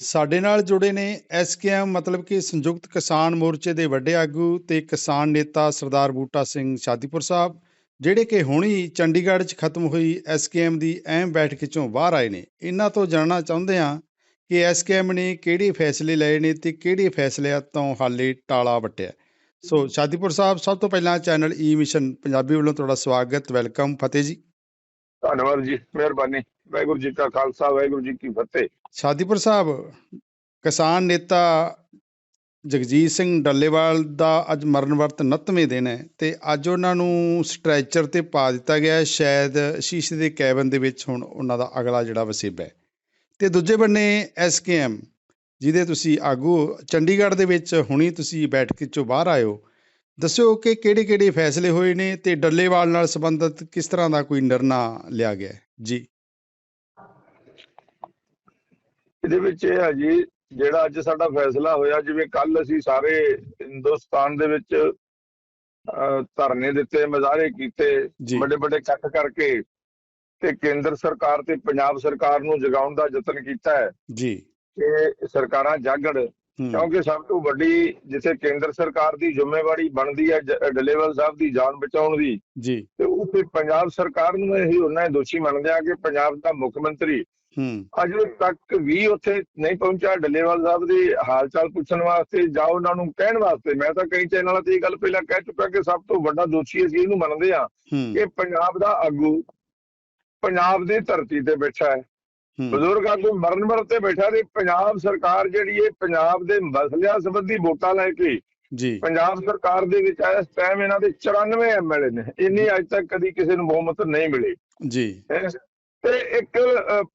ਸਾਡੇ ਨਾਲ ਜੁੜੇ ਨੇ ਐਸਕੇਐਮ, ਮਤਲਬ ਕਿ ਸੰਯੁਕਤ ਕਿਸਾਨ ਮੋਰਚੇ ਦੇ ਵੱਡੇ ਆਗੂ ਤੇ ਕਿਸਾਨ ਨੇਤਾ ਸਰਦਾਰ ਬੂਟਾ ਸਿੰਘ ਸ਼ਾਦੀਪੁਰ ਸਾਹਿਬ, ਜਿਹੜੇ ਕਿ ਹੁਣੀ ਚੰਡੀਗੜ੍ਹ 'ਚ ਖਤਮ ਹੋਈ ਐਸਕੇਐਮ ਦੀ ਅਹਿਮ ਬੈਠਕ 'ਚੋਂ ਬਾਹਰ ਆਏ ਨੇ। ਇਹਨਾਂ ਤੋਂ ਜਾਣਨਾ ਚਾਹੁੰਦੇ ਹਾਂ ਕਿ ਐਸਕੇਐਮ ਨੇ ਕਿਹੜੇ ਫੈਸਲੇ ਲਏ ਨੇ ਤੇ ਕਿਹੜੇ ਫੈਸਲਿਆਂ ਤੋਂ ਹਾਲੇ ਟਾਲਾ ਵੱਟਿਆ। ਸੋ ਸ਼ਾਦੀਪੁਰ ਸਾਹਿਬ, ਸਭ ਤੋਂ ਪਹਿਲਾਂ ਚੈਨਲ ਈ ਮਿਸ਼ਨ ਪੰਜਾਬੀ ਵੱਲੋਂ ਤੁਹਾਡਾ ਸਵਾਗਤ, ਵੈਲਕਮ, ਫਤਿਹ ਜੀ। ਧੰਨਵਾਦ ਜੀ, ਮਿਹਰਬਾਨੀ। ਵਾਹਿਗੁਰੂ ਜੀ ਕਾ ਖਾਲਸਾ, ਵਾਹਿਗੁਰੂ ਜੀ ਕੀ ਫਤਿਹ। ਸ਼ਾਦੀਪੁਰ ਸਾਹਿਬ, ਕਿਸਾਨ ਨੇਤਾ ਜਗਜੀਤ ਸਿੰਘ ਡੱਲੇਵਾਲ ਦਾ ਅੱਜ ਮਰਨ ਵਰਤ 29ਵੇਂ ਦਿਨ ਹੈ ਤੇ ਅੱਜ ਉਹਨਾਂ ਨੂੰ ਸਟ੍ਰੈਚਰ ਤੇ ਪਾ ਦਿੱਤਾ ਗਿਆ ਹੈ। ਸ਼ਾਇਦ ਸ਼ੀਸ਼ੇ ਦੇ ਕੈਬਨ ਦੇ ਵਿੱਚ ਹੁਣ ਉਹਨਾਂ ਦਾ ਅਗਲਾ ਜਿਹੜਾ ਵਸੇਬਾ ਹੈ। ਤੇ ਦੂਜੇ ਬੰਨੇ ਐਸਕੇਐਮ ਜਿਹਦੇ ਤੁਸੀਂ ਆਗੂ ਚੰਡੀਗੜ੍ਹ ਦੇ ਵਿੱਚ ਹੁਣੀ ਤੁਸੀਂ ਬੈਠਕ ਚੋਂ ਬਾਹਰ ਆਇਓ ਦੱਸਿਓ ਕਿ ਕਿਹੜੇ ਕਿਹੜੇ ਫੈਸਲੇ ਹੋਏ ਨੇ ਤੇ ਡੱਲੇਵਾਲ ਨਾਲ ਸੰਬੰਧਿਤ ਕਿਸ ਤਰ੍ਹਾਂ ਦਾ ਕੋਈ ਨਿਰਣਾ ਲਿਆ ਗਿਆ ਜੀ। ਇਹਦੇ ਵਿੱਚ ਇਹ ਹੈ ਜੀ ਜਿਹੜਾ ਅੱਜ ਸਾਡਾ ਫੈਸਲਾ ਹੋਇਆ ਜਿਵੇਂ ਕੱਲ ਅਸੀਂ ਸਾਰੇ ਹਿੰਦੁਸਤਾਨ ਦੇ ਵਿੱਚ ਧਰਨੇ ਦਿੱਤੇ ਮੁਜ਼ਾਹਰੇ ਕੀਤੇ ਵੱਡੇ ਵੱਡੇ ਇਕੱਠ ਕਰਕੇ ਤੇ ਕੇਂਦਰ ਸਰਕਾਰ ਤੇ ਪੰਜਾਬ ਸਰਕਾਰ ਨੂੰ ਜਗਾਉਣ ਦਾ ਯਤਨ ਕੀਤਾ ਹੈ। ਜੀ। ਕਿ ਸਰਕਾਰਾਂ ਜਾਗਣ ਹੂੰ, ਕਿਉਂਕਿ ਸਭ ਤੋਂ ਵੱਡੀ ਜਿੱਥੇ ਕੇਂਦਰ ਸਰਕਾਰ ਦੀ ਜ਼ਿੰਮੇਵਾਰੀ ਬਣਦੀ ਹੈ ਡੱਲੇਵਾਲ ਸਾਹਿਬ ਦੀ ਜਾਨ ਬਚਾਉਣ ਦੀ ਜੀ। ਤੇ ਉਹ ਫਿਰ ਪੰਜਾਬ ਸਰਕਾਰ ਨੂੰ ਇਹ ਉਹਨਾਂ ਦੋਸ਼ੀ ਮੰਨਦੇ ਆ ਕਿ ਪੰਜਾਬ ਦਾ ਮੁੱਖ ਮੰਤਰੀ ਅਜੇ ਤੱਕ ਵੀ ਉੱਥੇ ਨਹੀਂ ਪਹੁੰਚਿਆ। ਡੱਲੇਵਾਲ ਸਾਹਿਬ ਦੀ ਹਾਲ ਚਾਲ ਪੁੱਛਣ ਵਾਸਤੇ ਜਾਂ ਉਹਨਾਂ ਨੂੰ ਕਹਿਣ ਵਾਸਤੇ ਮੈਂ ਤਾਂ ਕਈ ਚੈਨਲਾਂ ਤੇ ਇਹ ਗੱਲ ਪਹਿਲਾਂ ਕਹਿ ਚੁੱਕਾ ਕਿ ਸਭ ਤੋਂ ਵੱਡਾ ਦੋਸ਼ੀ ਅਸੀਂ ਇਹਨੂੰ ਮੰਨਦੇ ਹੂੰ ਕਿ ਪੰਜਾਬ ਦਾ ਆਗੂ ਪੰਜਾਬ ਦੀ ਧਰਤੀ ਤੇ ਬੈਠਾ ਹੈ। ਬਜ਼ੁਰਗ ਆਗੂ ਮਰਨ ਵਰ ਤੇ ਬੈਠਾ ਤੇ ਪੰਜਾਬ ਸਰਕਾਰ ਜਿਹੜੀ ਹੈ ਪੰਜਾਬ ਦੇ ਮਸਲਿਆਂ ਸੰਬੰਧੀ ਵੋਟਾਂ ਲੈ ਕੇ ਜੀ। ਪੰਜਾਬ ਸਰਕਾਰ ਦੇ ਵਿੱਚ ਇਸ ਟਾਈਮ ਇਹਨਾਂ ਦੇ 94 ਐਮਐਲਏ ਨੇ। ਇੰਨੀ ਅੱਜ ਤੱਕ ਕਦੀ ਕਿਸੇ ਨੂੰ ਬਹੁਮਤ ਨਹੀਂ ਮਿਲੀ। ਜੀ। ਤੇ ਇੱਕ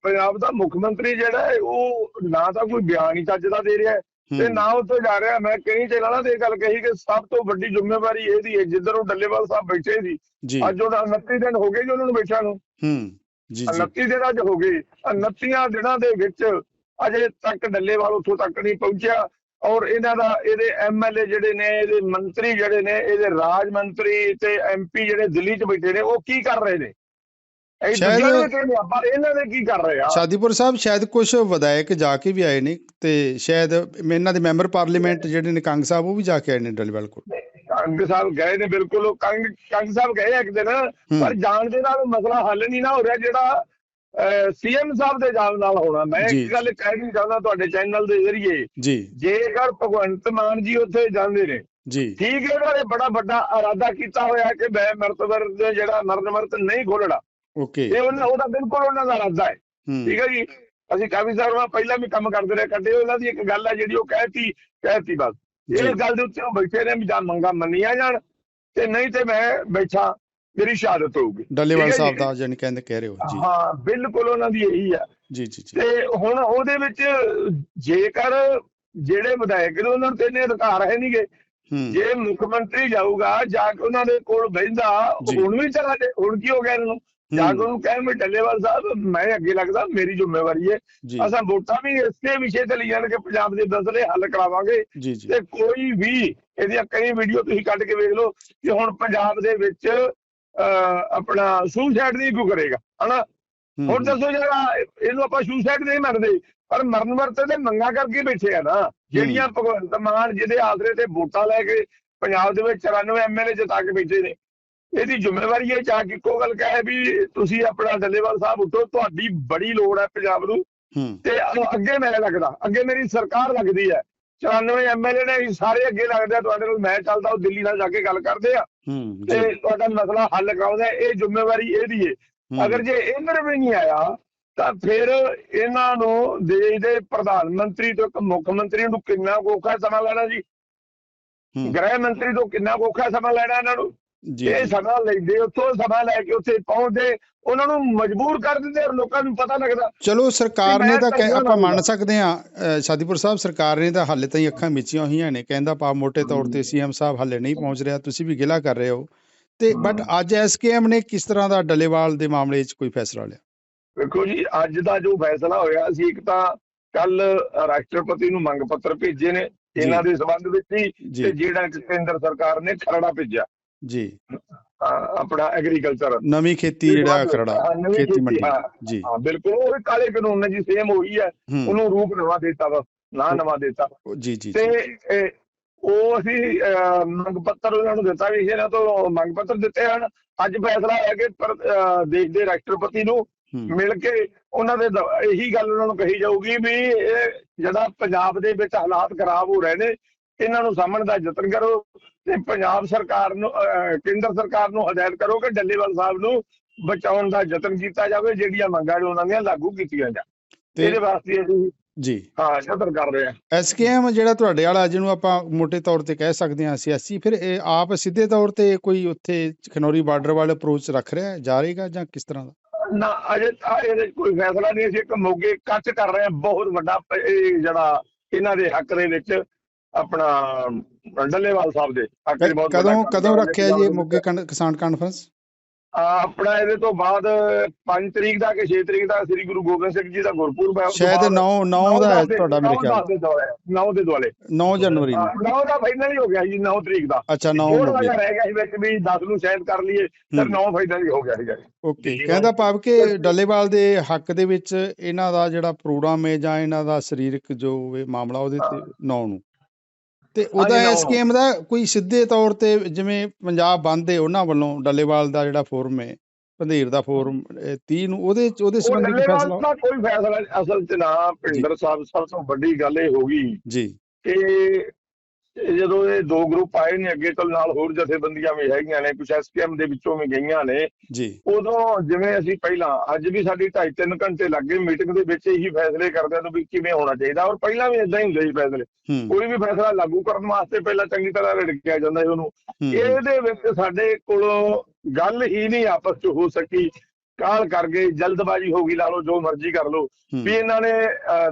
ਪੰਜਾਬ ਦਾ ਮੁੱਖ ਮੰਤਰੀ ਜਿਹੜਾ ਹੈ ਉਹ ਨਾ ਤਾਂ ਕੋਈ ਬਿਆਨ ਹੀ ਚੱਜ ਦਾ ਦੇ ਰਿਹਾ ਤੇ ਨਾ ਉੱਥੇ ਜਾ ਰਿਹਾ। ਮੈਂ ਕਈ ਚੈਨਲਾਂ ਤੇ ਇਹ ਗੱਲ ਕਹੀ ਕਿ ਸਭ ਤੋਂ ਵੱਡੀ ਜ਼ਿੰਮੇਵਾਰੀ ਇਹਦੀ ਹੈ ਜਿੱਧਰ ਉਹ ਡੱਲੇਵਾਲ ਸਾਹਿਬ ਬੈਠੇ ਸੀ ਅੱਜ ਉਹਨਾਂ 29 ਦਿਨ ਹੋ ਗਏ ਜੀ ਉਹਨਾਂ ਨੂੰ ਬੈਠਿਆਂ ਨੂੰ। ਹੂੰ ਜੀ ਜੀ। 29 ਦਿਨ ਅੱਜ ਹੋ ਗਏ। 29 ਦਿਨਾਂ ਦੇ ਵਿੱਚ ਅਜੇ ਤੱਕ ਡੱਲੇਵਾਲ ਉੱਥੋਂ ਤੱਕ ਨਹੀਂ ਪਹੁੰਚਿਆ ਔਰ ਇਹਨਾਂ ਦਾ ਇਹਦੇ ਐਮਐਲਏ ਜਿਹੜੇ ਨੇ ਇਹਦੇ ਮੰਤਰੀ ਜਿਹੜੇ ਨੇ ਇਹਦੇ ਰਾਜ ਮੰਤਰੀ ਤੇ ਐਮਪੀ ਜਿਹੜੇ ਦਿੱਲੀ 'ਚ ਬੈਠੇ ਨੇ ਉਹ ਕੀ ਕਰ ਰਹੇ ਨੇ? ਇਹ ਦੂਜਿਆਂ ਦੇ ਕਹਿੰਦੇ ਆ, ਪਰ ਇਹਨਾਂ ਦੇ ਕੀ ਕਰ ਰਹੇ ਆ? ਸ਼ਾਦੀਪੁਰ ਸਾਹਿਬ ਸ਼ਾਇਦ ਕੁਝ ਵਿਧਾਇਕ ਜਾ ਕੇ ਵੀ ਆਏ ਨੇ ਤੇ ਸ਼ਾਇਦ ਇਹਨਾਂ ਦੇ ਮੈਂਬਰ ਪਾਰਲੀਮੈਂਟ ਜਿਹੜੇ ਨੇ ਕੰਗ ਸਾਹਿਬ ਉਹ ਵੀ ਜਾ ਕੇ ਆਏ ਨੇ ਡੱਲੇਵਾਲ ਕੋਲ। ਕੰਗ ਸਾਹਿਬ ਗਏ ਨੇ ਬਿਲਕੁਲ। ਉਹ ਕੰਗ ਕੰਗ ਸਾਹਿਬ ਗਏ ਇੱਕ ਦਿਨ ਪਰ ਜਾਣ ਦੇ ਨਾਲ ਮਸਲਾ ਹੱਲ ਨਹੀਂ ਨਾ ਹੋ ਰਿਹਾ ਜਿਹੜਾ ਸੀਐਮ ਸਾਹਿਬ ਦੇ ਜਾਣ ਨਾਲ ਹੋਣਾ। ਮੈਂ। ਇੱਕ ਗੱਲ ਕਹਿਣੀ ਚਾਹੁੰਦਾ ਤੁਹਾਡੇ ਚੈਨਲ ਦੇ ਜ਼ਰੀਏ ਜੀ। ਜੇਕਰ ਭਗਵੰਤ ਮਾਨ ਜੀ ਉੱਥੇ ਜਾਂਦੇ ਨੇ ਜੀ। ਠੀਕ ਹੈ ਉਹਨਾਂ ਨੇ ਬੜਾ ਵੱਡਾ ਇਰਾਦਾ ਕੀਤਾ ਹੋਇਆ ਕਿ ਮੈਂ ਮਰਤਬਰ ਦੇ ਜਿਹੜਾ ਮਰਨ ਮਰਤ ਨਹੀਂ ਖੋਲਣਾ ਓਕੇ ਇਹ ਉਹਨਾਂ ਉਹਦਾ ਬਿਲਕੁਲ ਉਹਨਾਂ ਦਾ ਇਰਾਦਾ ਹੈ। ਠੀਕ ਹੈ ਜੀ? ਅਸੀਂ ਕਾਫੀ ਸਾਲ ਬਾਅਦ ਪਹਿਲਾਂ ਵੀ ਕੰਮ ਕਰਦੇ ਰਹੇ ਕੱਢੇ ਉਹਨਾਂ ਦੀ ਇੱਕ ਗੱਲ ਹੈ ਜਿਹੜੀ ਉਹ ਕਹਿਤੀ ਕਹਿਤੀ ਬਸ। ਇਹ ਗੱਲ ਦੇ ਉੱਤੇ ਉਹ ਬੈਠੇ ਨੇ ਵੀ ਜਾਂ ਮੰਗਾ ਮੰਨੀਆਂ ਜਾਣ ਤੇ ਨਹੀਂ ਤੇ ਮੈਂ ਬੈਠਾ ਮੇਰੀ ਸ਼ਹਾਦਤ ਹੋਊਗੀ। ਡੱਲੇਵਾਲ ਸਾਹਿਬ। ਦਾ ਜਾਨੀ ਕਹਿੰਦੇ ਕਹਿ ਰਹੇ ਹੋ। ਜੀ। ਹਾਂ ਬਿਲਕੁਲ ਉਹਨਾਂ ਦੀ ਇਹੀ ਆ ਜੀ ਜੀ ਜੀ। ਤੇ ਹੁਣ ਉਹਦੇ ਵਿੱਚ ਜੇਕਰ ਜਿਹੜੇ ਵਿਧਾਇਕ ਨੇ ਉਹਨਾਂ ਨੂੰ ਤੇ ਅਧਿਕਾਰ ਹੈ ਨਹੀਂਗੇ। ਜੇ ਮੁੱਖ ਮੰਤਰੀ ਜਾਊਗਾ ਜਾ ਕੇ ਉਹਨਾਂ ਦੇ ਕੋਲ ਬਹਿੰਦਾ। ਹੁਣ ਵੀ ਚਲਾ ਜੇ ਹੁਣ ਕੀ ਹੋ ਗਿਆ ਇਹਨਾਂ ਨੂੰ? ਜਾ ਕੇ ਕਹਿਣ ਵੀ ਡੱਲੇਵਾਲ ਸਾਹਿਬ ਮੈਂ ਅੱਗੇ ਲੱਗਦਾ ਮੇਰੀ ਜ਼ਿੰਮੇਵਾਰੀ ਹੈ। ਅਸਾਂ ਵੋਟਾਂ ਵੀ ਇਸੇ ਵਿਸ਼ੇ ਤੇ ਲਈਆਂ ਨੇ ਕਿ ਪੰਜਾਬ ਦੇ ਮਸਲੇ ਹੱਲ ਕਰਾਵਾਂਗੇ। ਤੇ ਕੋਈ ਵੀ ਇਹਦੀਆਂ ਕਈ ਵੀਡੀਓ ਤੁਸੀਂ ਕੱਢ ਕੇ ਵੇਖ ਲਓ ਕਿ ਹੁਣ ਪੰਜਾਬ ਦੇ ਵਿੱਚ ਆਪਣਾ ਸੁਸਾਈਡ ਨਹੀਂ ਕਿਉਂ ਕਰੇਗਾ ਹਨਾ? ਹੁਣ ਦੱਸੋ ਜਿਹੜਾ ਇਹਨੂੰ ਆਪਾਂ ਸੁਸਾਈਡ ਨਹੀਂ ਮੰਨਦੇ ਪਰ ਮਰਨ ਵਰਤੇ ਤੇ ਮੰਗਾ ਕਰਕੇ ਬੈਠੇ ਆ ਨਾ। ਜਿਹੜੀਆਂ ਭਗਵੰਤ ਮਾਨ ਜਿਹਦੇ ਆਸਰੇ ਤੇ ਵੋਟਾਂ ਲੈ ਕੇ ਪੰਜਾਬ ਦੇ ਵਿੱਚ 94 ਐਮਐਲਏ ਜਿਤਾ ਕੇ ਬੈਠੇ ਨੇ ਇਹਦੀ ਜ਼ਿੰਮੇਵਾਰੀ ਹੈ ਚਾਹ ਕਿ ਇੱਕੋ ਗੱਲ ਕਹੇ ਵੀ ਤੁਸੀਂ ਆਪਣਾ ਡੱਲੇਵਾਲ ਸਾਹਿਬ ਉੱਠੋ ਤੁਹਾਡੀ ਬੜੀ ਲੋੜ ਹੈ ਪੰਜਾਬ ਨੂੰ। ਤੇ ਅੱਗੇ- ਮੈਂ ਲੱਗਦਾ ਅੱਗੇ ਮੇਰੀ ਸਰਕਾਰ ਲੱਗਦੀ ਹੈ। 94 ਐਮਐਲਏ ਨੇ ਸਾਰੇ ਅੱਗੇ ਲੱਗਦੇ ਆ ਤੁਹਾਡੇ ਨਾਲ ਮੈਂ ਚੱਲਦਾ ਉਹ ਦਿੱਲੀ ਨਾਲ ਜਾ ਕੇ ਗੱਲ ਕਰਦੇ ਆ। ਤੇ ਜੀ। ਤੁਹਾਡਾ ਮਸਲਾ ਹੱਲ ਕਰਾਉਂਦਾ ਇਹ ਜ਼ਿੰਮੇਵਾਰੀ ਇਹਦੀ ਹੈ ਹੂੰ, ਅਗਰ ਜੇ ਇਹਨਾਂ ਵੀ ਨਹੀਂ ਆਇਆ ਤਾਂ ਫਿਰ ਇਹਨਾਂ ਨੂੰ ਦੇਸ਼ ਦੇ ਪ੍ਰਧਾਨ ਮੰਤਰੀ ਤੋਂ ਇੱਕ ਮੁੱਖ ਮੰਤਰੀ ਨੂੰ ਕਿੰਨਾ ਕੁ ਔਖਾ ਸਮਾਂ ਲੈਣਾ ਜੀ? ਗ੍ਰਹਿ ਮੰਤਰੀ ਤੋਂ ਕਿੰਨਾ ਕੁ ਔਖਾ ਸਮਾਂ ਲੈਣਾ ਇਹਨਾਂ ਨੂੰ? ਜੀ ਇਹ ਸਮਾਂ ਲੈਂਦੇ ਉੱਥੋਂ ਸਮਾਂ ਲੈ ਕੇ ਉੱਥੇ ਪਹੁੰਚਦੇ ਉਹਨਾਂ ਨੂੰ ਮਜਬੂਰ ਕਰ ਦਿੰਦੇ ਔਰ ਲੋਕਾਂ ਨੂੰ ਪਤਾ ਲੱਗਦਾ। ਚਲੋ ਸਰਕਾਰ ਨੇ ਤਾਂ ਆਪਾਂ ਮੰਨ। ਸਕਦੇ ਹਾਂ ਸ਼ਾਦੀਪੁਰ ਸਾਹਿਬ ਸਰਕਾਰ ਨੇ ਤਾਂ ਹਾਲੇ ਤਾਈਂ ਅੱਖਾਂ ਮੀਚੀਆਂ ਹੋਈਆਂ ਨੇ ਕਹਿੰਦਾ ਪਾ ਮੋٹے ਤੌਰ ਤੇ ਸੀਐਮ ਸਾਹਿਬ ਹਾਲੇ ਨਹੀਂ ਪਹੁੰਚ ਰਿਹਾ ਤੁਸੀਂ ਵੀ ਗਿਲਾ ਕਰ ਰਹੇ ਹੋ। ਤੇ ਬਟ ਅੱਜ ਐਸਕੇਐਮ ਨੇ ਕਿਸ ਤਰ੍ਹਾਂ ਦਾ ਡੱਲੇਵਾਲ ਦੇ ਮਾਮਲੇ 'ਚ ਕੋਈ ਫੈਸਲਾ ਲਿਆ? ਵੇਖੋ ਜੀ ਅੱਜ ਦਾ ਜੋ ਫੈਸਲਾ ਹੋਇਆ ਸੀ ਇੱਕ ਤਾਂ ਕੱਲ ਰਾਸ਼ਟਰਪਤੀ ਨੂੰ ਮੰਗ ਪੱਤਰ ਭੇਜੇ ਨੇ ਇਹਨਾਂ ਦੇ ਸਬੰਧ ਵਿੱਚ ਹੀ ਤੇ ਜਿਹੜਾ ਕੇਂਦਰ ਸਰਕਾਰ ਨੇ ਖਰੜਾ ਭੇਜਿਆ। ਜੀ। ਆਪਣਾ ਐਗਰੀਕਲਚਰ ਨਵੀਂ ਖੇਤੀ ਜਿਹੜਾ ਖਰੜਾ ਖੇਤੀ ਮੰਡੀ। ਜੀ। ਹਾਂ ਬਿਲਕੁਲ ਉਹ ਕਾਲੇ ਕਾਨੂੰਨ ਨੇ ਜੀ ਸੇਮ ਉਹੀ ਹੈ। ਉਹਨੂੰ ਰੂਪ ਨਵਾਂ ਦਿੱਤਾ ਵਾ ਨਾਂ ਨਵਾਂ ਦਿੱਤਾ। ਜੀ ਜੀ ਤੇ ਉਹ ਅਸੀਂ ਮੰਗ ਪੱਤਰ ਉਹਨਾਂ ਨੂੰ ਦਿੱਤਾ ਵੀ ਇਹਨਾਂ ਤੋਂ ਮੰਗ ਪੱਤਰ ਦਿੱਤੇ ਹਨ। ਅੱਜ ਫੈਸਲਾ ਹੈ ਕਿ ਦੇਸ਼ ਦੇ ਰਾਸ਼ਟਰਪਤੀ ਨੂੰ ਮਿਲ ਕੇ ਉਹਨਾਂ ਦ- ਇਹੀ ਗੱਲ ਉਹਨਾਂ ਨੂੰ ਕਹੀ ਜਾਊਗੀ ਵੀ ਇਹ ਜਿਹੜਾ ਪੰਜਾਬ ਦੇ ਵਿੱਚ ਹਾਲਾਤ ਖਰਾਬ ਹੋ ਰਹੇ ਨੇ ਇਹਨਾਂ ਨੂੰ ਸਾਹਮਣ ਦਾ ਯਤਨ ਕਰੋ ਤੇ ਪੰਜਾਬ ਸਰਕਾਰ ਨੂੰ ਕੇਂਦਰ ਸਰਕਾਰ ਨੂੰ ਹਦਾਇਤ ਕਰੋ ਕਿ ਡੱਲੇਵਾਲ ਸਾਹਿਬ ਨੂੰ ਬਚਾਉਣ ਦਾ ਯਤਨ ਕੀਤਾ ਜਾਵੇ ਜਿਹੜੀਆਂ ਮੰਗਾਂ ਨੇ ਉਹਨਾਂ ਦੀਆਂ ਲਾਗੂ ਕੀਤੀਆਂ ਤੇ ਇਹਦੇ ਵਾਸਤੇ ਅਸੀਂ ਜੀ। ਹਾਂ ਯਤਨ ਕਰ ਰਹੇ ਹਾਂ। ਐਸਕੇਐਮ ਜਿਹੜਾ ਤੁਹਾਡੇ ਵਾਲਾ ਜਿਹਨੂੰ ਆਪਾਂ ਮੋٹے ਤੌਰ ਤੇ ਕਹਿ ਸਕਦੇ ਹਾਂ ਸਿਆਸੀ ਫਿਰ ਇਹ ਆਪ ਸਿੱਧੇ ਤੌਰ ਤੇ ਕੋਈ ਉੱਥੇ ਖਨੌਰੀ ਬਾਰਡਰ ਵਾਲੇ ਅਪਰੋਚ ਰੱਖ ਰਿਹਾ ਹੈ ਜਾ ਰਹੇਗਾ ਜਾਂ ਕਿਸ ਤਰ੍ਹਾਂ ਦਾ? ਨਾ ਅਜੇ ਇਹਦੇ ਕੋਈ ਫੈਸਲਾ ਨਹੀਂ ਅਸੀਂ ਇੱਕ ਮੋਗੇ ਕੱਚ ਕਰ ਰਹੇ ਹਾਂ ਬਹੁਤ ਵੱਡਾ ਜਿਹੜਾ ਇਹਨਾਂ ਦੇ ਹੱਕ ਦੇ ਵਿੱਚ। ਆਪਣਾ ਡੱਲੇਵਾਲ ਸਾਹਿਬ ਦੇ ਦੇ ਬਹੁਤ ਕਦੋਂ ਕਦੋਂ ਰੱਖਿਆ ਜੀ ਮੋਗੇ ਕਿਸਾਨ ਕਾਨਫਰੰਸ ਆਪਣਾ ਇਹਦੇ ਤੋਂ ਬਾਅਦ 5 ਤਰੀਕ ਦਾ ਕਿ 6 ਤਰੀਕ ਦਾ ਸ੍ਰੀ ਗੁਰੂ ਗੋਬਿੰਦ ਸਿੰਘ ਜੀ ਦਾ ਗੁਰਪੁਰਬ ਹੈ ਸ਼ਾਇਦ ਬਾਅਦ 9 9 ਨੌਂ ਦਾ ਹੈ ਤੁਹਾਡਾ ਮੇਰੇ ਖਿਆਲ ਦਸ ਦੇ ਦੁਆਲੇ 9 ਦੇ ਦੁਆਲੇ। 9 ਜਨਵਰੀ ਨੂੰ। 9 ਦਾ ਫਾਈਨਲ ਹੀ ਹੋ ਗਿਆ ਜੀ 9 ਤਰੀਕ ਦਾ। ਅੱਛਾ 9 ਥੋੜਾ ਮੋਗੇ ਜਿਹਾ ਰਹਿ ਗਿਆ ਸੀ ਵਿੱਚ ਵੀ 10 ਨੂੰ ਸ਼ਾਇਦ ਕਰ ਲਈਏ ਫਿਰ ਹੂੰ। 9 ਫਾਈਨਲ ਹੀ ਹੋ ਗਿਆ ਸੀਗਾ। ਜੀ। ਓਕੇ ਕਹਿੰਦਾ ਭਾਵ ਕਿ ਡੱਲੇਵਾਲ ਦੇ ਹੱਕ ਦੇ ਵਿੱਚ ਇਹਨਾਂ ਦਾ ਜਿਹੜਾ ਪ੍ਰੋਗਰਾਮ ਹੈ ਜਾਂ ਇਹਨਾਂ ਦਾ ਸਰੀਰਕ ਜੋ ਇਹ ਮਾਮਲਾ ਉਹਦੇ ਤੇ 9 ਨੂੰ। ਤੇ ਉਹਦਾ। ਇਸ ਸਕੀਮ ਦਾ ਕੋਈ ਸਿੱਧੇ ਤੌਰ ਤੇ ਜਿਵੇਂ ਪੰਜਾਬ ਬੰਦ ਹੈ ਉਹਨਾਂ ਵੱਲੋਂ ਡੱਲੇਵਾਲ ਦਾ ਜਿਹੜਾ ਫੋਰਮ ਹੈ ਪੰਧੀਰ ਦਾ ਫੋਰਮ 30 ਨੂੰ ਉਹਦੇ ਉਹਦੇ ਉਹ ਸੰਬੰਧੀ ਕੋਈ ਫੈਸਲਾ ਦਾ ਕੋਈ ਫੈਸਲਾ। ਅਸਲ 'ਚ ਨਾ ਭਿੰਦਰ ਸਾਹਿਬ ਸਭ ਤੋਂ ਵੱਡੀ ਗੱਲ ਇਹ ਹੋ ਗਈ ਜੀ ਕਿ ਜਦੋਂ ਇਹ ਦੋ ਗਰੁੱਪ ਆਏ ਨੇ ਅੱਗੇ ਤੋਂ ਨਾਲ ਹੋਰ ਜਥੇਬੰਦੀਆਂ ਵੀ ਹੈਗੀਆਂ ਨੇ ਕੁਝ ਐਸਕੇਐਮ ਦੇ ਵਿੱਚੋਂ ਵੀ ਗਈਆਂ ਨੇ। ਜੀ। ਉਦੋਂ ਜਿਵੇਂ ਅਸੀਂ ਪਹਿਲਾਂ ਅੱਜ ਵੀ ਸਾਡੀ 2.5-3 ਘੰਟੇ ਲੱਗੇ ਮੀਟਿੰਗ ਦੇ ਵਿੱਚ ਇਹੀ ਫੈਸਲੇ ਕਰਦੇ ਆ ਵੀ ਕਿਵੇਂ ਹੋਣਾ ਚਾਹੀਦਾ। ਔਰ ਪਹਿਲਾਂ ਵੀ ਇਦਾਂ ਹੀ ਹੁੰਦੇ ਸੀ ਫੈਸਲੇ। ਕੋਈ ਵੀ ਫੈਸਲਾ ਲਾਗੂ ਕਰਨ ਵਾਸਤੇ ਪਹਿਲਾਂ ਚੰਗੀ ਤਰ੍ਹਾਂ ਰੜਕਿਆ ਜਾਂਦਾ ਸੀ ਉਹਨੂੰ। ਇਹਦੇ ਵਿੱਚ ਸਾਡੇ ਕੋਲੋਂ ਗੱਲ ਹੀ ਨਹੀਂ ਆਪਸ 'ਚ ਹੋ ਸਕੀ। ਕਾਲ ਕਰ ਗਏ ਜਲਦਬਾਜ਼ੀ ਹੋ ਗਈ ਲਾ ਲਓ ਜੋ ਮਰਜ਼ੀ ਕਰ ਲਓ। ਵੀ ਇਹਨਾਂ ਨੇ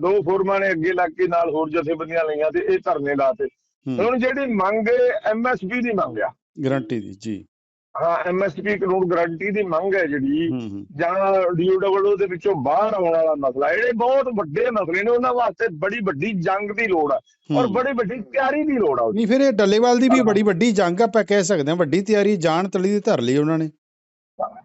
ਦੋ ਫੋਰਮਾਂ ਨੇ ਅੱਗੇ ਲੱਗ ਕੇ ਨਾਲ ਹੋਰ ਜਥੇਬੰਦੀਆਂ ਲਈਆਂ ਤੇ ਇਹ ਧਰਨੇ ਲਾਤੇ। ਹੁਣ ਜਿਹੜੀ ਮੰਗ ਐਮਐਸਪੀ ਦੀ ਮੰਗ ਆ। ਗਰੰਟੀ ਦੀ ਜੀ। ਹਾਂ ਐਮਐਸਪੀ ਕਾਨੂੰਨ ਗਾਰੰਟੀ ਦੀ ਮੰਗ ਹੈ ਜਿਹੜੀ। ਜਾਂ ਡੀਓਡਬਲਯੂ ਦੇ ਵਿੱਚੋਂ ਬਾਹਰ ਆਉਣ ਵਾਲਾ ਮਸਲਾ। ਇਹ ਬਹੁਤ ਵੱਡੇ ਮਸਲੇ ਨੇ ਉਹਨਾਂ ਵਾਸਤੇ ਬੜੀ ਵੱਡੀ ਜੰਗ ਦੀ ਲੋੜ ਆ। ਔਰ। ਬੜੀ ਵੱਡੀ ਤਿਆਰੀ ਦੀ ਲੋੜ ਆ। ਨਹੀਂ ਫਿਰ ਇਹ ਡੱਲੇਵਾਲ ਦੀ ਵੀ। ਬੜੀ ਵੱਡੀ ਜੰਗ ਆ, ਆਪਾਂ ਕਹਿ ਸਕਦੇ ਹਾਂ ਵੱਡੀ ਤਿਆਰੀ ਜਾਨ ਤਲੀ ਦੀ ਧਰ ਲਈ ਉਹਨਾਂ ਨੇ।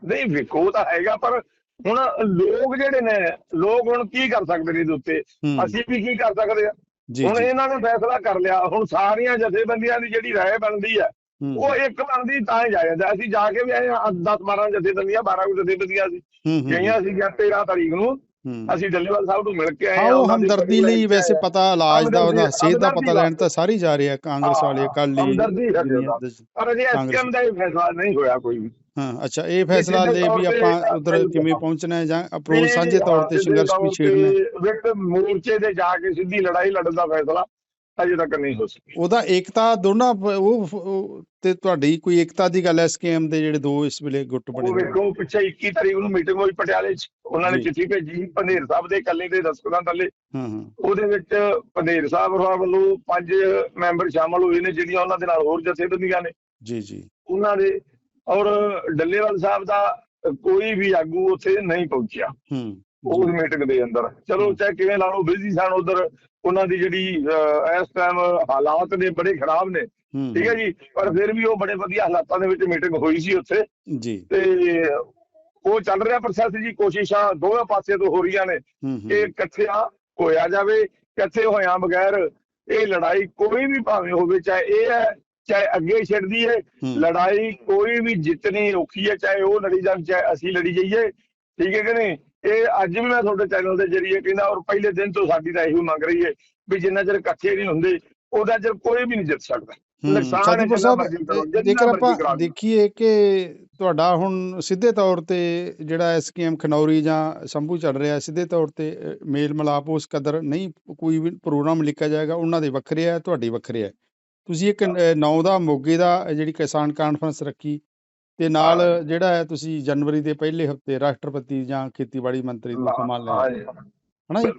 ਨਹੀਂ ਵੇਖੋ ਤਾਂ ਹੈਗਾ ਪਰ ਹੁਣ ਲੋਕ ਜਿਹੜੇ ਨੇ ਲੋਕ ਹੁਣ ਕੀ ਕਰ ਸਕਦੇ ਨੇ ਇਹਦੇ ਉੱਤੇ? ਅਸੀਂ ਵੀ ਕੀ ਕਰ ਸਕਦੇ ਆ? ਹੁਣ ਜੀ। ਇਹਨਾਂ ਨੇ ਫੈਸਲਾ ਕਰ ਲਿਆ ਹੁਣ ਸਾਰੀਆਂ ਜਥੇਬੰਦੀਆਂ ਦੀ ਜਿਹੜੀ ਰਾਏ ਬਣਦੀ ਹੈ ਉਹ ਇੱਕ ਬਣਦੀ ਤਾਂ ਹੀ ਜਾਇਆ ਜਾਂਦਾ। ਅਸੀਂ ਜਾ ਕੇ ਵੀ ਆਏ 10 12 ਜਥੇਬੰਦੀਆਂ 12 ਕੁ ਜਥੇਬੰਦੀਆਂ ਸੀ। ਗਈਆਂ ਸੀਗੀਆਂ 13 ਤਾਰੀਖ ਨੂੰ। ਅਸੀਂ ਡੱਲੇਵਾਲ ਸਾਹਿਬ ਨੂੰ ਮਿਲ ਕੇ ਆਏ ਹਾਂ ਹਮਦਰਦੀ ਲਈ ਵੈਸੇ। ਪਤਾ ਇਲਾਜ ਦਾ ਉਹਦਾ ਸਿਹਤ ਦਾ ਪਤਾ ਲੈਣ ਤਾਂ ਸਾਰੇ ਜਾ ਰਹੇ ਆ ਕਾਂਗਰਸ ਵਾਲੇ ਅਕਾਲੀ ਹਮਦਰਦੀ ਪਰ ਅਜੇ ਐਸਕੇਐਮ ਦਾ ਇਹ ਫੈਸਲਾ ਨਹੀਂ ਹੋਇਆ ਕੋਈ ਵੀ। ਹਾਂ ਅੱਛਾ ਇਹ ਫੈਸਲਾ ਲੈ ਵੀ ਆਪਾਂ ਉਧਰ। ਕਿਵੇਂ ਪਹੁੰਚਣਾ ਹੈ ਜਾਂ ਅਪਰੋਚ ਸਾਂਝੇ ਤੌਰ ਤੇ ਸੰਘਰਸ਼ ਵੀ ਛੇੜਨਾ ਹੈ। ਵਿਕਟ ਮੋਰਚੇ ਤੇ ਜਾ ਕੇ ਸਿੱਧੀ ਲੜਾਈ ਲੜਨ ਦਾ ਫੈਸਲਾ ਅਜੇ ਤੱਕ ਨਹੀਂ ਹੋ ਸਕਿਆ। ਉਹਦਾ ਏਕਤਾ ਦੋਨਾਂ ਉਹ ਤੇ ਤੁਹਾਡੀ ਕੋਈ ਏਕਤਾ ਦੀ ਗੱਲ ਹੈ ਸਕੀਮ ਦੇ ਜਿਹੜੇ ਦੋ ਇਸ ਵੇਲੇ ਗੁੱਟ ਬਣੇ ਉਹ ਵੇਖੋ ਪਿੱਛੇ 21 ਤਰੀਕ ਨੂੰ ਮੀਟਿੰਗ ਹੋਈ ਪਟਿਆਲੇ 'ਚ। ਉਹਨਾਂ ਨੇ। ਚਿੱਠੀ ਭੇਜੀ ਪੰਧੇਰ ਸਾਹਿਬ ਦੇ ਇਕੱਲੇ ਦੇ ਦਸਤਖਤਾਂ ਥੱਲੇ। ਹਾਂ ਹਾਂ। ਉਹਦੇ ਵਿੱਚ ਪੰਧੇਰ ਸਾਹਿਬ ਵੱਲੋਂ ਪੰਜ ਮੈਂਬਰ ਸ਼ਾਮਲ ਹੋਏ ਨੇ ਜਿਹੜੀਆਂ ਉਹਨਾਂ ਦੇ ਨਾਲ ਹੋਰ ਜਥੇਬੰਦੀਆਂ ਨੇ। ਜੀ ਜੀ। ਉਹਨਾਂ ਦੇ ਔਰ ਡੱਲੇਵਾਲ ਸਾਹਿਬ ਦਾ ਕੋਈ ਵੀ ਆਗੂ ਉੱਥੇ ਨਹੀਂ ਪਹੁੰਚਿਆ। ਹੂੰ। ਉਸ ਮੀਟਿੰਗ ਦੇ ਅੰਦਰ। ਚਲੋ ਚਾਹੇ ਕਿਵੇਂ ਲਾ ਲਓ ਬਿਜ਼ੀ ਸਨ ਉਧਰ। ਉਹਨਾਂ ਦੀ ਜਿਹੜੀ ਇਸ ਟਾਈਮ ਹਾਲਾਤ ਨੇ ਬੜੇ ਖਰਾਬ ਨੇ। ਠੀਕ ਹੈ ਜੀ? ਪਰ ਫਿਰ ਵੀ ਉਹ ਬੜੇ ਵਧੀਆ ਹਾਲਾਤਾਂ ਦੇ ਵਿੱਚ ਮੀਟਿੰਗ ਹੋਈ ਸੀ ਉੱਥੇ। ਜੀ। ਤੇ ਉਹ ਚੱਲ ਰਿਹਾ ਪ੍ਰੋਸੈਸ ਜੀ। ਕੋਸ਼ਿਸ਼ਾਂ ਦੋਵੇਂ ਪਾਸੇ ਤੋਂ ਹੋ ਰਹੀਆਂ ਨੇ ਕਿ ਇਕੱਠਿਆਂ ਹੋਇਆ ਜਾਵੇ ਇਕੱਠੇ ਹੋਇਆਂ ਬਗੈਰ ਇਹ ਲੜਾਈ ਕੋਈ ਵੀ ਭਾਵੇਂ ਹੋਵੇ ਚਾਹੇ ਇਹ ਹੈ ਚਾਹੇ ਅੱਗੇ ਛਿੜਦੀ ਹੈ। ਲੜਾਈ ਕੋਈ ਵੀ ਜਿੱਤਣੀ ਔਖੀ ਹੈ ਚਾਹੇ ਉਹ ਲੜੀ ਜਾਣ ਚਾਹੇ ਅਸੀਂ ਲੜੀ ਜਾਈਏ ਠੀਕ ਹੈ ਕਿ ਨਹੀਂ? ਇਹ ਅੱਜ ਵੀ ਮੈਂ ਤੁਹਾਡੇ ਚੈਨਲ ਦੇ ਜਰੀਏ ਕਹਿੰਦਾ ਔਰ ਪਹਿਲੇ ਦਿਨ ਤੋਂ ਸਾਡੀ ਤਾਂ ਇਹੀ ਮੰਗ ਰਹੀ ਹੈ ਵੀ ਜਿੰਨਾ ਚਿਰ ਇਕੱਠੇ ਨਹੀਂ ਹੁੰਦੇ ਉਹਦਾ ਚਿਰ ਕੋਈ ਵੀ ਨਹੀਂ ਜਿੱਤ ਸਕਦਾ। ਕਰੋ, ਸਾਹਿਬ ਜੇਕਰ ਆਪਾਂ। ਦੇਖੀਏ ਕਿ ਤੁਹਾਡਾ ਹੁਣ ਸਿੱਧੇ ਤੌਰ ਤੇ ਜਿਹੜਾ ਐਸਕੇਐਮ ਖਨੌਰੀ ਜਾਂ ਸੰਭੂ ਚੱਲ ਰਿਹਾ ਸਿੱਧੇ ਤੌਰ ਤੇ ਮੇਲ ਮਿਲਾਪ ਉਸ ਕਦਰ ਨਹੀਂ ਕੋਈ ਵੀ ਪ੍ਰੋਗਰਾਮ ਲਿਖਿਆ ਜਾਏਗਾ ਉਹਨਾਂ ਦੇ ਵੱਖਰੇ ਆ ਤੁਹਾਡੀ ਵੱਖਰੇ ਆ। ਤੁਸੀਂ ਇੱਕ 9 ਦਾ ਮੋਗੇ ਦਾ ਜਿਹੜੀ ਕਿਸਾਨ ਕਾਨਫਰੰਸ ਰੱਖੀ ਤੇ ਨਾਲ। ਜਿਹੜਾ ਹੈ ਤੁਸੀਂ ਜਨਵਰੀ ਦੇ ਪਹਿਲੇ ਹਫ਼ਤੇ ਰਾਸ਼ਟਰਪਤੀ ਜਾਂ ਖੇਤੀਬਾੜੀ ਮੰਤਰੀ ਨੂੰ ਹਾਂ ਲਿਆ ਜੀ?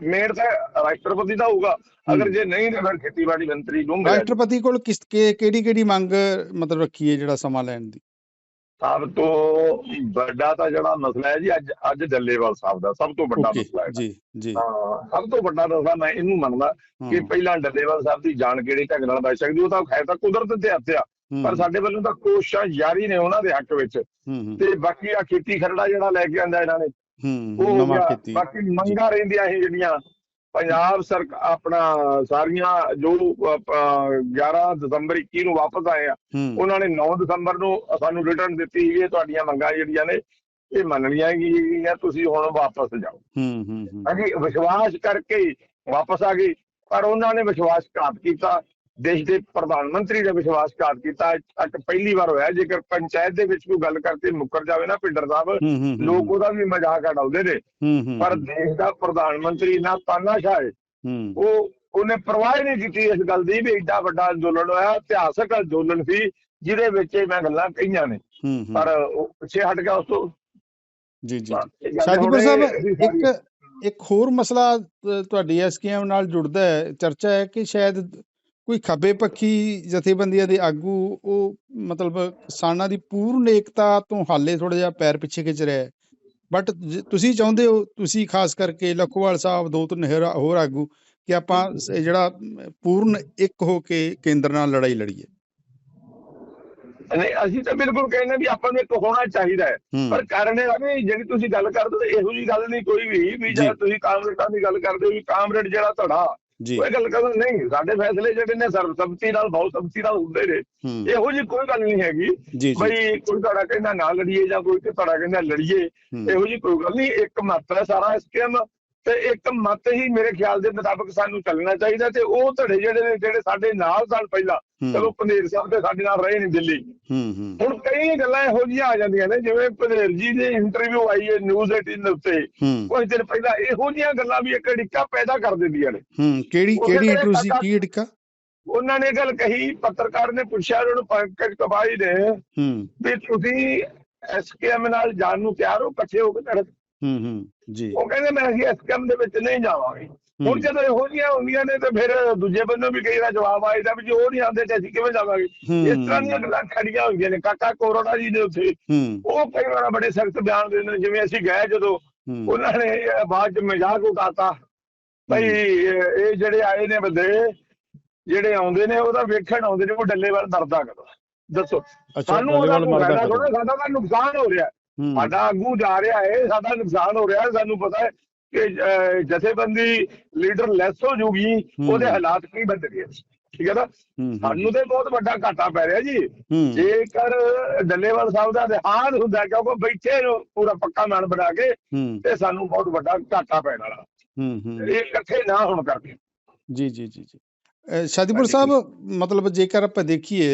ਮੇਨ ਤਾਂ ਰਾਸ਼ਟਰਪਤੀ ਦਾ ਹੋਊਗਾ। ਅਗਰ ਜੇ ਨਹੀਂ ਤਾਂ ਫਿਰ ਖੇਤੀਬਾੜੀ ਮੰਤਰੀ ਨੂੰ ਰਾਸ਼ਟਰਪਤੀ ਕੋਲ ਕਿਸ ਕਿਹੜੀ ਕਿਹੜੀ ਮੰਗ ਮਤਲਬ ਰੱਖੀ ਹੈ ਜਿਹੜਾ ਸਮਾਂ ਲੈਣ ਦੀ? ਸਭ ਤੋਂ ਵੱਡਾ ਤਾਂ ਜਿਹੜਾ ਮਸਲਾ ਹੈ ਜੀ ਅੱਜ ਅੱਜ ਡੱਲੇਵਾਲ ਸਾਹਿਬ ਦਾ ਸਭ ਤੋਂ ਵੱਡਾ ਮਸਲਾ ਹੈ। ਜੀ ਜੀ। ਹਾਂ ਸਭ ਤੋਂ ਵੱਡਾ ਮਸਲਾ ਮੈਂ ਇਹਨੂੰ ਮੰਨਦਾ ਕਿ ਪਹਿਲਾਂ ਡੱਲੇਵਾਲ ਸਾਹਿਬ ਦੀ ਜਾਨ ਕਿਹੜੇ ਢੰਗ ਨਾਲ ਬਚ ਸਕਦੀ ਉਹ ਤਾਂ ਹੈ ਤਾਂ ਕੁਦਰਤ ਦੇ ਹੱਥ ਆ ਪਰ ਸਾਡੇ ਵੱਲੋਂ ਤਾਂ ਕੋਸ਼ਿਸ਼ਾਂ ਜਾਰੀ ਨੇ ਉਹਨਾਂ ਦੇ ਹੱਕ ਵਿੱਚ। ਤੇ ਬਾਕੀ ਆ ਖੇਤੀ ਖਰੜਾ ਜਿਹੜਾ ਲੈ ਕੇ ਆਂਦਾ ਇਹਨਾਂ ਨੇ ਹੂੰ ਉਹ ਬਾਕੀ ਮੰਗਾਂ ਰਹਿੰਦੀਆਂ ਸੀ ਜਿਹੜੀਆਂ। ਪੰਜਾਬ ਸਰਕਾਰ ਆਪਣਾ ਸਾਰੀਆਂ ਜੋ ਆਪਾਂ 11 ਦਸੰਬਰ 21 ਨੂੰ ਵਾਪਸ ਆਏ ਆ ਉਹਨਾਂ ਨੇ 9 ਦਸੰਬਰ ਨੂੰ ਸਾਨੂੰ ਰਿਟਰਨ ਦਿੱਤੀ ਇਹ ਤੁਹਾਡੀਆਂ ਮੰਗਾਂ ਜਿਹੜੀਆਂ ਨੇ ਇਹ ਮੰਨਣੀਆਂ ਗਈਆਂ ਤੁਸੀਂ ਹੁਣ ਵਾਪਸ ਜਾਓ। ਹੂੰ ਹੂੰ ਹੂੰ। ਅਸੀਂ ਵਿਸ਼ਵਾਸ ਕਰਕੇ ਵਾਪਸ ਆ ਗਏ ਪਰ ਉਹਨਾਂ ਨੇ ਵਿਸ਼ਵਾਸਘਾਤ ਕੀਤਾ। ਦੇਸ਼ ਦੇ ਪ੍ਰਧਾਨ ਮੰਤਰੀ ਨੇ ਵਿਸ਼ਵਾਸਘਾਤ ਕੀਤਾ। ਅੱਜ ਪਹਿਲੀ ਵਾਰ ਹੋਇਆ ਜੇਕਰ ਪੰਚਾਇਤ ਦੇ ਵਿੱਚ ਕੋਈ ਗੱਲ ਕਰਕੇ ਮੁੱਕਰ ਜਾਵੇ ਨਾ ਪਿੰਡਰ ਸਾਹਿਬ ਲੋਕ ਉਹਦਾ ਵੀ ਮਜ਼ਾਕ ਉਡਾਉਂਦੇ ਨੇ। ਪਰ ਦੇਸ਼ ਦਾ ਪ੍ਰਧਾਨ ਮੰਤਰੀ ਨਾ ਤਾਨਾਸ਼ਾਹ ਹੈ ਉਹ ਉਹਨੇ ਪਰਵਾਹ ਨਹੀਂ ਕੀਤੀ ਇਸ ਗੱਲ ਦੀ ਵੀ ਏਡਾ ਵੱਡਾ ਅੰਦੋਲਨ ਹੋਇਆ। ਇਤਿਹਾਸਕ ਅੰਦੋਲਨ ਸੀ ਜਿਹਦੇ ਵਿੱਚ ਇਹ ਮੈਂ ਗੱਲਾਂ ਕਹੀਆਂ ਨੇ। ਪਰ ਉਹ ਪਿੱਛੇ ਹਟ ਗਿਆ ਉਸ ਤੋਂ। ਜੀ ਜੀ। ਹੁਣ ਸਾਹਿਬ ਇੱਕ ਇੱਕ ਹੋਰ ਮਸਲਾ ਤੁਹਾਡੀ ਐਸਕੇਐਮ ਨਾਲ ਜੁੜਦਾ ਹੈ। ਚਰਚਾ ਹੈ ਕਿ ਸ਼ਾਇਦ ਕੋਈ ਖੱਬੇ ਪੱਖੀ ਜਥੇਬੰਦੀਆਂ ਦੇ ਆਗੂ ਉਹ ਮਤਲਬ ਕਿਸਾਨਾਂ ਦੀ ਪੂਰਨ ਏਕਤਾ ਤੋਂ ਹਾਲੇ ਥੋੜਾ ਜਿਹਾ ਪੈਰ ਪਿੱਛੇ ਖਿੱਚ ਰਿਹਾ ਹੈ। ਬਟ ਤੁਸੀਂ ਚਾਹੁੰਦੇ ਹੋ ਤੁਸੀਂ ਖਾਸ ਕਰਕੇ ਲਖੋਵਾਲ ਸਾਹਿਬ ਦੋ ਤਿੰਨ ਹੋਰ ਆਗੂ ਕਿ ਆਪਾਂ ਜਿਹੜਾ ਪੂਰਨ ਇੱਕ ਹੋ ਕੇ ਕੇਂਦਰ ਨਾਲ ਲੜਾਈ ਲੜੀਏ। ਨਹੀਂ ਅਸੀਂ ਤਾਂ ਬਿਲਕੁਲ ਕਹਿੰਦੇ ਵੀ ਆਪਾਂ ਨੂੰ ਇੱਕ ਹੋਣਾ ਚਾਹੀਦਾ ਹੈ। ਪਰ ਕਾਰਨ ਇਹ ਵੀ ਜਿਹੜੀ ਤੁਸੀਂ ਗੱਲ ਕਰਦੇ ਹੋ ਇਹੋ ਜੀ ਗੱਲ ਨਹੀਂ ਕੋਈ ਵੀ ਵੀ ਜੀ। ਜਦ ਤੁਸੀਂ ਕਾਮਰੇਡਾਂ ਦੀ ਗੱਲ ਕਰਦੇ ਹੋ ਵੀ ਕਾਮਰੇਡ ਜਿਹੜਾ ਤੁਹਾਡਾ ਜੀ। ਇਹ ਗੱਲ ਕਰਦੇ ਨਹੀਂ ਸਾਡੇ ਫੈਸਲੇ ਜਿਹੜੇ ਨੇ ਸਰਬਸੰਮਤੀ ਨਾਲ ਬਹੁਸੰਮਤੀ ਨਾਲ ਹੁੰਦੇ ਨੇ। ਇਹੋ ਜੀ ਕੋਈ ਗੱਲ ਨਹੀਂ ਹੈਗੀ। ਬਈ ਕੋਈ ਤੁਹਾਡਾ ਕਹਿੰਦਾ ਨਾ ਲੜੀਏ ਜਾਂ ਕੋਈ ਤੁਹਾਡਾ ਕਹਿੰਦਾ ਲੜੀਏ ਇਹੋ ਜੀ ਕੋਈ ਗੱਲ ਨਹੀਂ ਇੱਕ ਮਤ ਹੈ ਸਾਰਾ ਸਕੀਮ ਤੇ ਇੱਕ ਮਤ ਹੀ ਮੇਰੇ ਖਿਆਲ ਦੇ ਮੁਤਾਬਕ ਸਾਨੂੰ ਚੱਲਣਾ ਚਾਹੀਦਾ ਤੇ ਉਹ ਧੜੇ ਜਿਹੜੇ ਨੇ ਜਿਹੜੇ ਸਾਡੇ ਨਾਲ ਸਨ ਪਹਿਲਾਂ ਚਲੋ ਪੰਧੇਰ ਸਾਹਿਬ ਤੇ ਸਾਡੇ ਨਾਲ ਰਹੇ ਨਹੀਂ ਦਿੱਲੀ। ਹੂੰ ਹੂੰ। ਹੁਣ ਕਈ ਗੱਲਾਂ ਇਹੋ ਜਿਹੀਆਂ ਆ ਜਾਂਦੀਆਂ ਨੇ ਜਿਵੇਂ ਪੰਧੇਰ ਜੀ ਦੀ ਇੰਟਰਵਿਊ ਆਈ ਹੈ ਨਿਊਜ਼ 18 ਦੇ ਉੱਤੇ। ਕੁਝ ਦਿਨ ਪਹਿਲਾਂ ਇਹੋ ਜਿਹੀਆਂ ਗੱਲਾਂ ਵੀ ਇੱਕ ਡਿੱਕਾ ਪੈਦਾ ਕਰ ਦਿੰਦੀਆਂ ਨੇ। ਹੂੰ ਕਿਹੜੀ ਕਿਹੜੀ ਇੰਟਰਵਿਊ ਸੀ? ਕੀ ਡਿੱਕਾ? ਉਹਨਾਂ ਨੇ ਗੱਲ ਕਹੀ ਪੱਤਰਕਾਰ ਨੇ ਪੁੱਛਿਆ ਉਹਨਾਂ ਨੂੰ ਪੰਕਜ ਕਬਾਈ ਨੇ। ਹੂੰ। ਵੀ ਤੁਸੀਂ ਐਸਕੇਐਮ ਨਾਲ ਜਾਣ ਨੂੰ ਤਿਆਰ ਹੋ ਇਕੱਠੇ ਹੋ ਕੇ ਲੜਨ। ਹੂੰ ਹੂੰ। ਜੀ। ਉਹ ਕਹਿੰਦੇ ਮੈਂ ਅਸੀਂ ਐਸਕੇਐਮ ਦੇ ਵਿੱਚ ਨਹੀਂ ਜਾਵਾਂਗੇ। ਹੁਣ ਜਦੋਂ ਇਹੋ ਜਿਹੀਆਂ ਹੁੰਦੀਆਂ ਨੇ ਤੇ ਫਿਰ ਦੂਜੇ ਬੰਨੋਂ ਵੀ ਕਈ ਦਾ ਜਵਾਬ ਆਇਦਾ ਵੀ ਜੇ ਉਹ ਨਹੀਂ ਆਉਂਦੇ ਤੇ ਅਸੀਂ ਕਿਵੇਂ ਜਾਵਾਂਗੇ? ਇਸ ਤਰ੍ਹਾਂ ਦੀਆਂ ਗੱਲਾਂ ਖੜੀਆਂ ਹੁੰਦੀਆਂ ਨੇ। ਕਾਕਾ ਕੋਰੋਨਾ ਜੀ ਦੇ ਉੱਤੇ। ਉਹ ਕਈ ਵਾਰ ਬੜੇ ਸਖਤ ਬਿਆਨ ਦਿੰਦੇ ਨੇ। ਜਿਵੇਂ ਅਸੀਂ ਗਏ ਜਦੋਂ ਉਹਨਾਂ ਨੇ ਬਾਅਦ ਚ ਮਜ਼ਾਕ ਉਡਾਤਾ। ਭਈ ਇਹ ਜਿਹੜੇ ਆਏ ਨੇ ਬੰਦੇ ਜਿਹੜੇ ਆਉਂਦੇ ਨੇ ਉਹਦਾ ਵੇਖਣ ਆਉਂਦੇ ਨੇ ਉਹ ਡੱਲੇਵਾਲ ਡਰਦਾ ਕਦੋਂ? ਦੱਸੋ। ਅੱਛਾ ਸਾਨੂੰ ਉਹਦਾ ਫਾਇਦਾ? ਥੋੜ੍ਹਾ, ਸਾਡਾ ਤਾਂ ਨੁਕਸਾਨ ਹੋ ਰਿਹਾ। ਸਾਡਾ ਆਗੂ ਜਾ ਰਿਹਾ ਹੈ ਸਾਡਾ ਨੁਕਸਾਨ ਹੋ ਰਿਹਾ ਹੈ, ਸਾਨੂੰ ਪਤਾ ਹੈ ਕਿ ਜਥੇਬੰਦੀ ਲੀਡਰ ਲੈਸ ਹੋ ਜੂਗੀ। ਉਹਦੇ ਹਾਲਾਤ ਕੀ ਬਦਲਣਗੇ ਠੀਕ ਹੈ ਨਾ? ਸਾਨੂੰ ਤੇ ਬਹੁਤ ਵੱਡਾ ਘਾਟਾ ਪੈ ਰਿਹਾ ਜੀ। ਜੇਕਰ ਡੱਲੇਵਾਲ ਸਾਹਿਬ ਦਾ ਦੇਹਾਂਤ ਹੁੰਦਾ ਕਿਉਂਕਿ ਬੈਠੇ ਨੂੰ ਪੂਰਾ ਪੱਕਾ ਮੈਨ ਬਣਾ ਕੇ ਤੇ ਸਾਨੂੰ ਬਹੁਤ ਵੱਡਾ ਘਾਟਾ ਪੈਣ ਵਾਲਾ। ਹੂੰ ਹੂੰ। ਇਹ ਇਕੱਠੇ ਨਾ ਹੋਣ ਕਰਕੇ। ਜੀ ਜੀ ਜੀ। ਸ਼ਾਦੀਪੁਰ। ਸਾਹਿਬ ਮਤਲਬ ਜੇਕਰ ਆਪਾਂ ਦੇਖੀਏ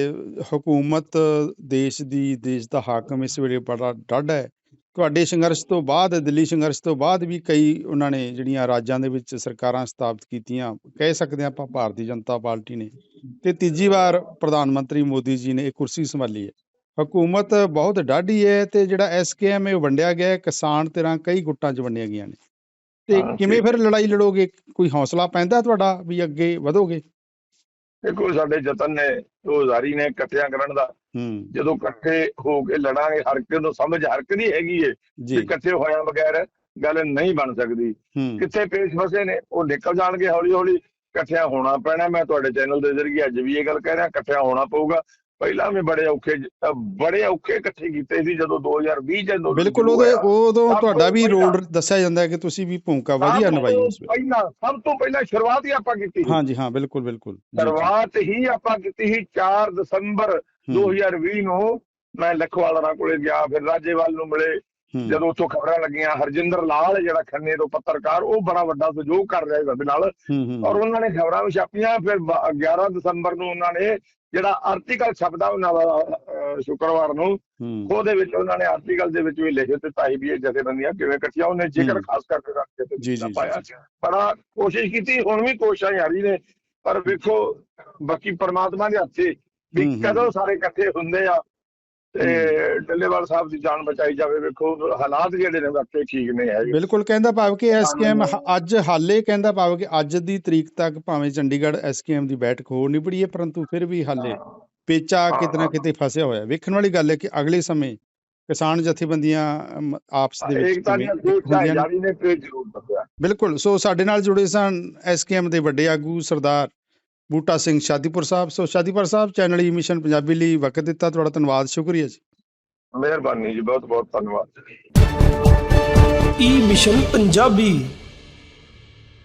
ਹਕੂਮਤ ਦੇਸ਼ ਦੀ ਦੇਸ਼ ਦਾ ਹਾਕਮ ਇਸ ਵੇਲੇ ਬੜਾ ਡੱਢ ਹੈ। ਤੁਹਾਡੇ ਸੰਘਰਸ਼ ਤੋਂ ਬਾਅਦ ਦਿੱਲੀ ਸੰਘਰਸ਼ ਤੋਂ ਬਾਅਦ ਵੀ ਕਈ ਉਹਨਾਂ ਨੇ ਜਿਹੜੀਆਂ ਰਾਜਾਂ ਦੇ ਵਿੱਚ ਸਰਕਾਰਾਂ ਸਥਾਪਿਤ ਕੀਤੀਆਂ ਕਹਿ ਸਕਦੇ ਆਪਾਂ ਭਾਰਤੀ ਜਨਤਾ ਪਾਰਟੀ ਨੇ। ਤੇ ਤੀਜੀ ਵਾਰ ਪ੍ਰਧਾਨ ਮੰਤਰੀ ਮੋਦੀ ਜੀ ਨੇ ਇਹ ਕੁਰਸੀ ਸੰਭਾਲੀ ਹੈ। ਹਕੂਮਤ ਬਹੁਤ ਡਾਢੀ ਹੈ ਤੇ ਜਿਹੜਾ ਐਸਕੇਐਮ ਇਹ ਵੰਡਿਆ ਗਿਆ ਕਿਸਾਨ ਧਿਰਾਂ ਕਈ ਗੁੱਟਾਂ 'ਚ ਵੰਡੀਆਂ ਗਈਆਂ ਨੇ। ਤੇ ਕਿਵੇਂ। ਫਿਰ ਲੜਾਈ ਲੜੋਗੇ? ਕੋਈ ਹੌਸਲਾ ਪੈਂਦਾ ਤੁਹਾਡਾ ਵੀ ਅੱਗੇ ਵਧੋਗੇ? ਦੇਖੋ ਸਾਡੇ ਯਤਨ ਨੇ ਉਹ ਜ਼ਾਰੀ ਨੇ ਇਕੱਠਿਆਂ ਕਰਨ ਦਾ ਜਦੋਂ ਇਕੱਠੇ ਹੋ ਕੇ ਲੜਾਂਗੇ ਹਰ ਕਿਸੇ ਨੂੰ ਸਮਝ ਹਰ ਦੀ ਹੈਗੀ ਏ ਜੀ। ਇਕੱਠੇ ਹੋਇਆ ਬਗੈਰ ਗੱਲ ਨਹੀਂ ਬਣ ਸਕਦੀ। ਕਿੱਥੇ ਪੇਸ਼ ਫਸੇ ਨੇ ਉਹ ਨਿਕਲ ਜਾਣਗੇ ਹੌਲੀ ਹੌਲੀ ਇਕੱਠਿਆਂ ਹੋਣਾ ਪੈਣਾ ਮੈਂ ਤੁਹਾਡੇ ਚੈਨਲ ਦੇ ਜ਼ਰੀਏ ਅੱਜ ਵੀ ਇਹ ਗੱਲ ਕਹਿ ਰਿਹਾ ਇਕੱਠਿਆਂ ਹੋਣਾ ਪਊਗਾ। ਪਹਿਲਾਂ ਵੀ ਬੜੇ ਔਖੇ ਬੜੇ ਔਖੇ ਇਕੱਠੇ ਕੀਤੇ ਸੀ ਜਦੋਂ 2020 ਚ ਅੰਦੋਲਨ ਬਿਲਕੁਲ ਉਹਦੇ। ਉਦੋਂ ਤੁਹਾਡਾ ਵੀ ਰੋਲ ਦੱਸਿਆ ਜਾਂਦਾ ਕਿ ਤੁਸੀਂ ਵੀ ਭੂਮਿਕਾ ਵਧੀਆ ਨਿਭਾਈ ਉਸ ਵੇਲੇ। ਪਹਿਲਾਂ ਸਭ ਤੋਂ ਪਹਿਲਾਂ ਸ਼ੁਰੂਆਤ ਹੀ ਆਪਾਂ ਕੀਤੀ ਹਾਂਜੀ ਹਾਂ ਬਿਲਕੁਲ ਬਿਲਕੁਲ। ਸ਼ੁਰੂਆਤ ਹੀ ਆਪਾਂ ਕੀਤੀ ਸੀ 4 ਦਸੰਬਰ ਹੂੰ, 2020 ਨੂੰ। ਮੈਂ ਲਖਵਾਲਾ ਕੋਲੇ ਗਿਆ ਫਿਰ ਰਾਜੇਵਾਲ ਨੂੰ ਮਿਲੇ। ਜਦੋਂ ਉੱਥੋਂ ਖਬਰਾਂ ਲੱਗੀਆਂ ਹਰਜਿੰਦਰ ਲਾਲ ਜਿਹੜਾ ਖੰਨੇ ਤੋਂ ਪੱਤਰਕਾਰ ਉਹ ਬੜਾ ਵੱਡਾ ਸਹਿਯੋਗ ਕਰ ਰਿਹਾ ਸਾਡੇ ਨਾਲ ਔਰ ਉਹਨਾਂ ਨੇ ਖਬਰਾਂ ਵੀ ਛਾਪੀਆਂ ਫਿਰ ਬ- 11 ਦਸੰਬਰ ਨੂੰ ਉਹਨਾਂ ਨੇ ਜਿਹੜਾ ਆਰਟੀਕਲ ਛਪਦਾ ਉਹਨਾਂ ਦਾ ਸ਼ੁੱਕਰਵਾਰ ਨੂੰ ਉਹਦੇ ਵਿੱਚ ਉਹਨਾਂ ਨੇ ਆਰਟੀਕਲ ਦੇ ਵਿੱਚ ਵੀ ਲਿਖ ਦਿੱਤਾ ਸੀ ਵੀ ਇਹ ਜਥੇਬੰਦੀਆਂ ਕਿਵੇਂ ਇਕੱਠੀਆਂ ਉਹਨੇ ਜ਼ਿਕਰ। ਖਾਸ ਕਰਕੇ ਰੱਖ ਕੇ ਜੀ, ਜੀ, ਜੀ, ਪਾਇਆ। ਬੜਾ ਕੋਸ਼ਿਸ਼ ਕੀਤੀ ਹੁਣ ਵੀ ਕੋਸ਼ਿਸ਼ਾਂ ਜਾਰੀ ਨੇ ਪਰ ਵੇਖੋ ਬਾਕੀ ਪਰਮਾਤਮਾ ਦੇ ਹੱਥੇ ਵੀ। ਕਦੋਂ ਸਾਰੇ ਇਕੱਠੇ ਹੁੰਦੇ ਆ ਤੇ ਡੱਲੇਵਾਲ ਸਾਹਿਬ ਦੀ ਜਾਨ ਬਚਾਈ ਜਾਵੇ ਵੇਖੋ ਹਾਲਾਤ ਜਿਹੜੇ ਨੇ ਵਾਕਈ ਠੀਕ ਨਹੀਂ ਹੈਗੇ। ਬਿਲਕੁਲ ਕਹਿੰਦਾ ਭਾਵ ਕਿ ਐਸਕੇਐਮ ਅੱਜ ਹਾਲੇ ਕਹਿੰਦਾ ਭਾਵ ਕਿ ਅੱਜ ਦੀ ਤਰੀਕ ਤੱਕ ਭਾਵੇਂ ਚੰਡੀਗੜ੍ਹ ਐਸਕੇਐਮ ਦੀ ਬੈਠਕ ਹੋ ਨਹੀਂ ਪੜੀ ਹੈ ਪਰੰਤੂ ਫਿਰ ਵੀ ਹਾਲੇ ਪੇਚਾ ਕਿਤੇ ਨਾ ਕਿਤੇ ਫਸਿਆ ਹੋਇਆ। ਵੇਖਣ ਵਾਲੀ ਗੱਲ ਹੈ ਕਿ ਅਗਲੇ ਸਮੇਂ ਕਿਸਾਨ ਜਥੇਬੰਦੀਆਂ ਆਪਸ ਦੇ ਵਿੱਚ ਏਕਤਾ ਦੀਆਂ ਹੁੰਦੀਆਂ ਨੇ। ਜਾਰੀ ਨੇ ਤੇ ਜ਼ਰੂਰ ਦੱਸਿਆ ਬਿਲਕੁਲ ਸੋ ਸਾਡੇ ਨਾਲ ਜੁੜੇ ਸਨ ਐਸਕੇਐਮ ਦੇ ਵੱਡੇ ਆਗੂ Sardar Buta Singh Shadipur Sahib. So Shadipur Sahib channel E mission Punjabi ਲਈ ਵਕਤ ਦਿੱਤਾ ਤੁਹਾਡਾ ਧੰਨਵਾਦ ਸ਼ੁਕਰੀਆ ਜੀ। ਮਿਹਰਬਾਨੀ ਜੀ ਬਹੁਤ ਬਹੁਤ ਧੰਨਵਾਦ। ਈ ਮਿਸ਼ਨ ਪੰਜਾਬੀ